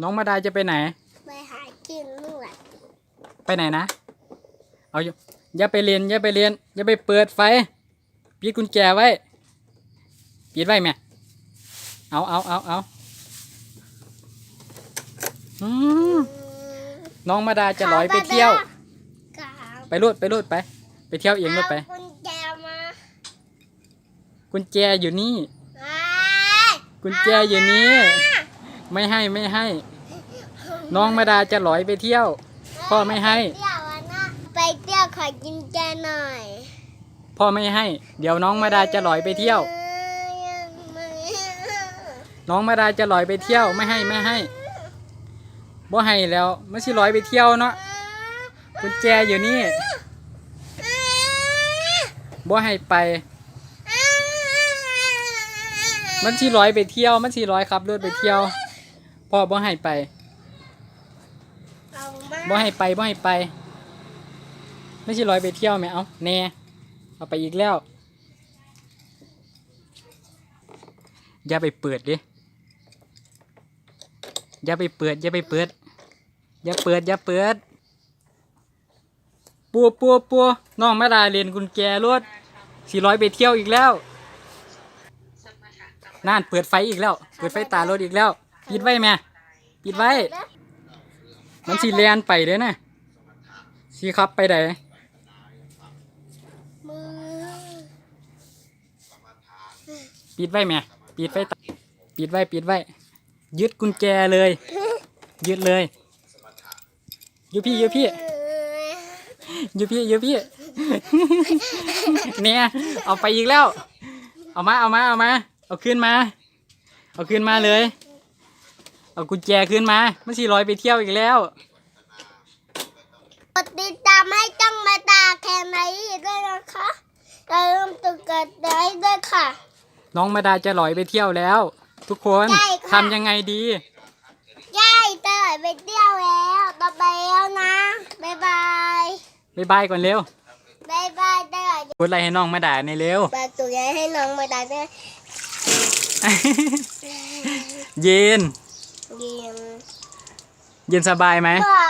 น้องมาดาจะไปไหน ไปหากินนวดไปไหนนะ เอาอยู่อย่าไปเรียนอย่าไปเรียนอย่าไปเปิดไฟปิดกุญแจไว้ปิดไว้แม่เอาเอาเอาเอาอืมน้องมาดาจะลอยไปเที่ยวกาไปรูดไปรูดไป ไปเที่ยวเองรูดไปเอากุญแจมากุญแจอยู่นี่ไอ้กุญแจอยู่นี่ ไม่ให้ไม่ให้ น้องมาดาจะลอยไปเที่ยว พ่อไม่ให้ เที่ยวอะนะไปเที่ยวขอกินแจหน่อยพ่อไม่ให้ เดี๋ยวน้องมาดาจะลอยไปเที่ยว น้องมาดาจะลอยไปเที่ยวไม่ให้ไม่ให้บ่ให้แล้วไม่ใช่ลอยไปเที่ยวเนาะกุญแจอยู่นี่บ่ให้ไป มันสิลอยไปเที่ยว มันสิลอยขับรถไปเที่ยว พ่อบ่ให้ไปเอามาบ่ให้ไปบ่ให้ไป ไม่ใช่ลอยไปเที่ยวแม่เอาแน่เอาไปอีกแล้ว อย่าไปเปิดดิอย่าไปเปิดอย่าไปเปิดอย่าเปิดอย่าเปิดปัวปัวปัวน้องมาดาเรียนกุญแจรถสี่ร้อยไปเที่ยวอีกแล้วนั่นเปิดไฟอีกแล้ว เปิดไฟตารถอีกแล้วปิดไว้แม่ ปิดไว้ มันสีเลียนไปเด้อนะสีขับไปไหนปิดไว้แม่ปิดไว้ปิดไว้ปิดไว้ ยึดกุญแจเลย ยึดเลยอยูพี่อยูพี่อยูพี่อยูพี่เนี่ยเอาไปอีกแล้ว เอามาเอามาเอามา เอาขึ้นมา เอาขึ้นมาเลย เอากุญแจขึ้นมามันสีลอยไปเที่ยวอีกแล้ว กดติดตามให้จ้องมาตาแคนไนด้วยนะคะอย่าลืมตุกกดไลค์ด้วยค่ะ น้องมาดาจะลอยไปเที่ยวแล้ว ทุกคนใช่ค่ะ ทำยังไงดี ยายเตยไปเที่ยวแล้วต่อไปแล้วนะบ๊ายบายบ๊ายบายก่อนเร็วบ๊ายบายเตยพูดอะไรให้น้องมาด่าในอยเร็วบายตัวใหญ่ให้น้องมาตาด้วย เย็น เย็นสบายไหมบา